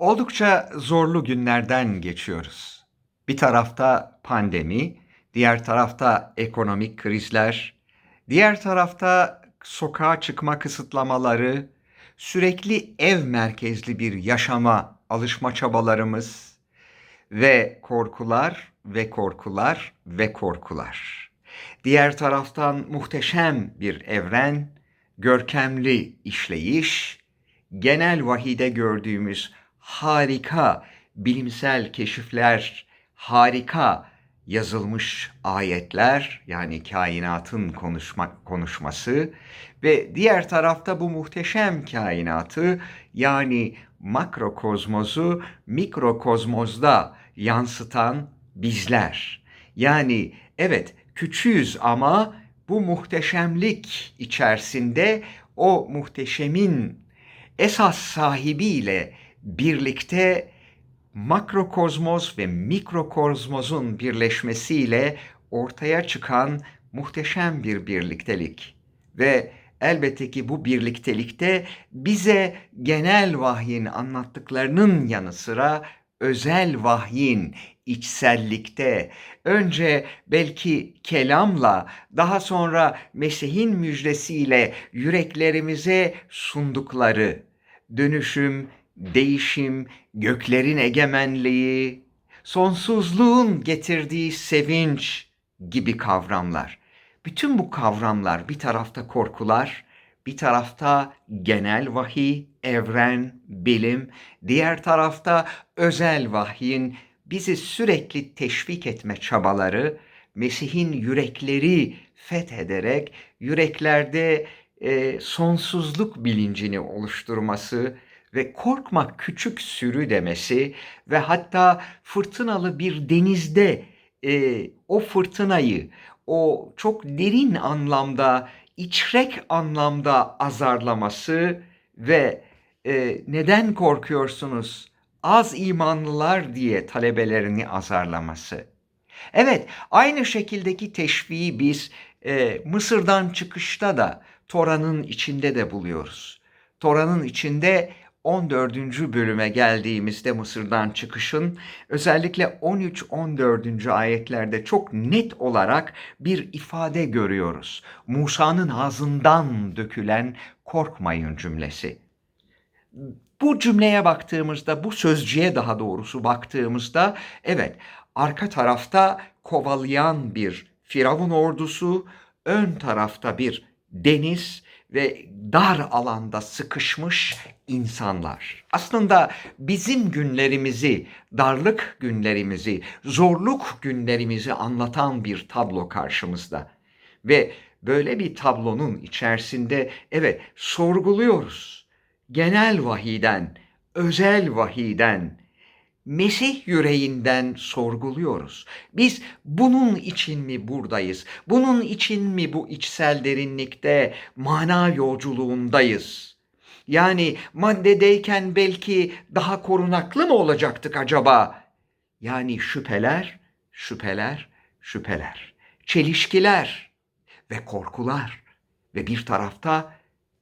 Oldukça zorlu günlerden geçiyoruz. Bir tarafta pandemi, diğer tarafta ekonomik krizler, diğer tarafta sokağa çıkma kısıtlamaları, sürekli ev merkezli bir yaşama alışma çabalarımız ve korkular ve korkular ve korkular. Diğer taraftan muhteşem bir evren, görkemli işleyiş, genel vahide gördüğümüz harika bilimsel keşifler, harika yazılmış ayetler yani kainatın konuşma, konuşması ve diğer tarafta bu muhteşem kainatı yani makrokozmozu mikrokozmozda yansıtan bizler. Yani evet küçüğüz ama bu muhteşemlik içerisinde o muhteşemin esas sahibiyle birlikte makrokozmos ve mikrokozmosun birleşmesiyle ortaya çıkan muhteşem bir birliktelik. Ve elbette ki bu birliktelikte bize genel vahyin anlattıklarının yanı sıra özel vahyin içsellikte önce belki kelamla daha sonra Mesih'in müjdesiyle yüreklerimize sundukları dönüşüm, değişim, göklerin egemenliği, sonsuzluğun getirdiği sevinç gibi kavramlar. Bütün bu kavramlar bir tarafta korkular, bir tarafta genel vahiy, evren, bilim, diğer tarafta özel vahyin bizi sürekli teşvik etme çabaları, Mesih'in yürekleri fethederek yüreklerde e, sonsuzluk bilincini oluşturması ve korkma küçük sürü demesi ve hatta fırtınalı bir denizde e, o fırtınayı o çok derin anlamda içrek anlamda azarlaması ve e, neden korkuyorsunuz az imanlılar diye talebelerini azarlaması. Evet aynı şekildeki teşviği biz e, Mısır'dan çıkışta da Tora'nın içinde de buluyoruz. Tora'nın içinde 14. bölüme geldiğimizde Mısır'dan çıkışın özellikle 13-14. ayetlerde çok net olarak bir ifade görüyoruz. Musa'nın ağzından dökülen korkmayın cümlesi. Bu cümleye baktığımızda, bu sözcüğe daha doğrusu baktığımızda evet arka tarafta kovalayan bir Firavun ordusu, ön tarafta bir deniz ve dar alanda sıkışmış insanlar. Aslında bizim günlerimizi, darlık günlerimizi, zorluk günlerimizi anlatan bir tablo karşımızda. Ve böyle bir tablonun içerisinde evet sorguluyoruz. Genel vahiden, özel vahiden, Mesih yüreğinden sorguluyoruz. Biz bunun için mi buradayız? Bunun için mi bu içsel derinlikte mana yolculuğundayız? Yani maddedeyken belki daha korunaklı mı olacaktık acaba? Yani şüpheler, şüpheler, şüpheler. Çelişkiler ve korkular ve bir tarafta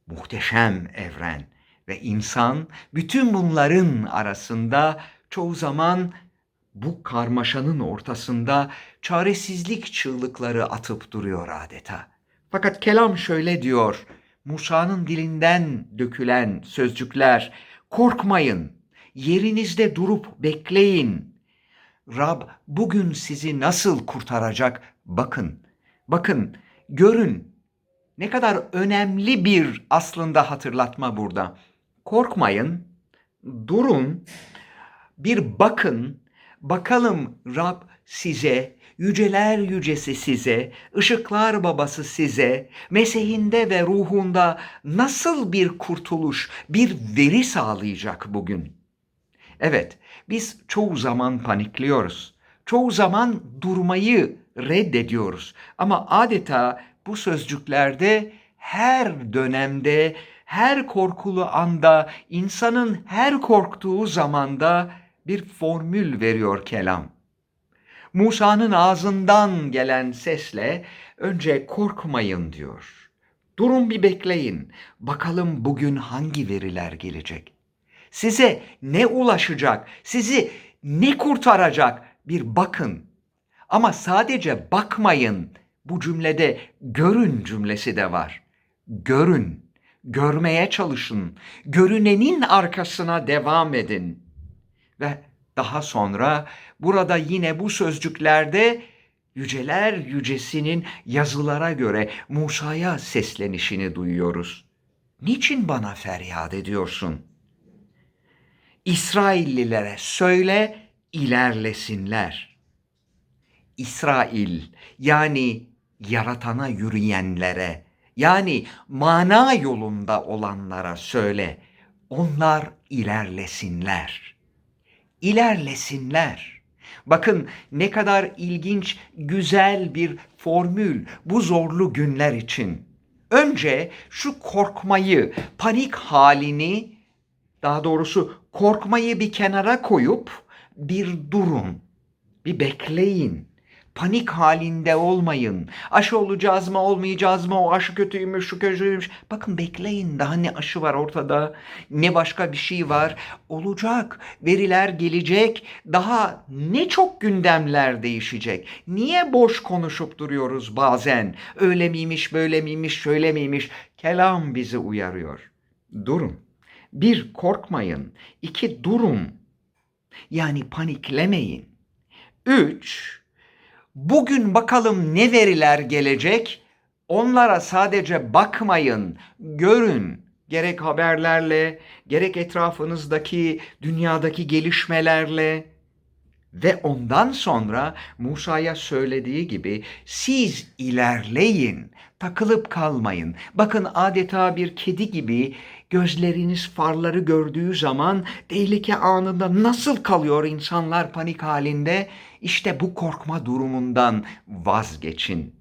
muhteşem evren ve insan bütün bunların arasında çoğu zaman bu karmaşanın ortasında çaresizlik çığlıkları atıp duruyor adeta. Fakat kelam şöyle diyor, Musa'nın dilinden dökülen sözcükler, korkmayın, yerinizde durup bekleyin. Rab bugün sizi nasıl kurtaracak bakın, bakın, görün. Ne kadar önemli bir aslında hatırlatma burada. Korkmayın, durun, bir bakın, bakalım Rab size, yüceler yücesi size, ışıklar babası size, Mesih'inde ve ruhunda nasıl bir kurtuluş, bir veri sağlayacak bugün. Evet, biz çoğu zaman panikliyoruz. Çoğu zaman durmayı reddediyoruz. Ama adeta bu sözcüklerde her dönemde, her korkulu anda, insanın her korktuğu zamanda bir formül veriyor kelam. Musa'nın ağzından gelen sesle önce korkmayın diyor. Durun bir bekleyin. Bakalım bugün hangi veriler gelecek. Size ne ulaşacak? Sizi ne kurtaracak? Bir bakın. Ama sadece bakmayın. Bu cümlede görün cümlesi de var. Görün, görmeye çalışın. Görünenin arkasına devam edin. Ve daha sonra burada yine bu sözcüklerde yüceler yücesinin yazılara göre Musa'ya seslenişini duyuyoruz. Niçin bana feryat ediyorsun? İsraillilere söyle ilerlesinler. İsrail yani yaratana yürüyenlere yani mana yolunda olanlara söyle. Onlar ilerlesinler. İlerlesinler. Bakın ne kadar ilginç, güzel bir formül bu zorlu günler için. Önce şu korkmayı, panik halini, daha doğrusu korkmayı bir kenara koyup bir durun, bir bekleyin. Panik halinde olmayın. Aşı olacağız mı olmayacağız mı o aşı kötüymüş şu kötüymüş. Bakın bekleyin daha ne aşı var ortada ne başka bir şey var. Olacak veriler gelecek daha ne çok gündemler değişecek. Niye boş konuşup duruyoruz bazen öyle miymiş böyle miymiş şöyle miymiş. Kelam bizi uyarıyor. Durun. Bir korkmayın. iki durun. Yani paniklemeyin. Üç, Bugün bakalım ne veriler gelecek? Onlara sadece bakmayın, görün. Gerek haberlerle, gerek etrafınızdaki dünyadaki gelişmelerle ve ondan sonra Musa'ya söylediği gibi siz ilerleyin, takılıp kalmayın. Bakın adeta bir kedi gibi gözleriniz farları gördüğü zaman tehlike anında nasıl kalıyor insanlar panik halinde? İşte bu korkma durumundan vazgeçin.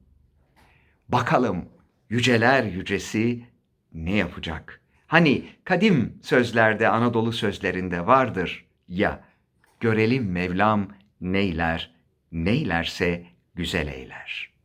Bakalım yüceler yücesi ne yapacak? Hani kadim sözlerde Anadolu sözlerinde vardır ya görelim Mevlam neyler, neylerse güzel eyler.''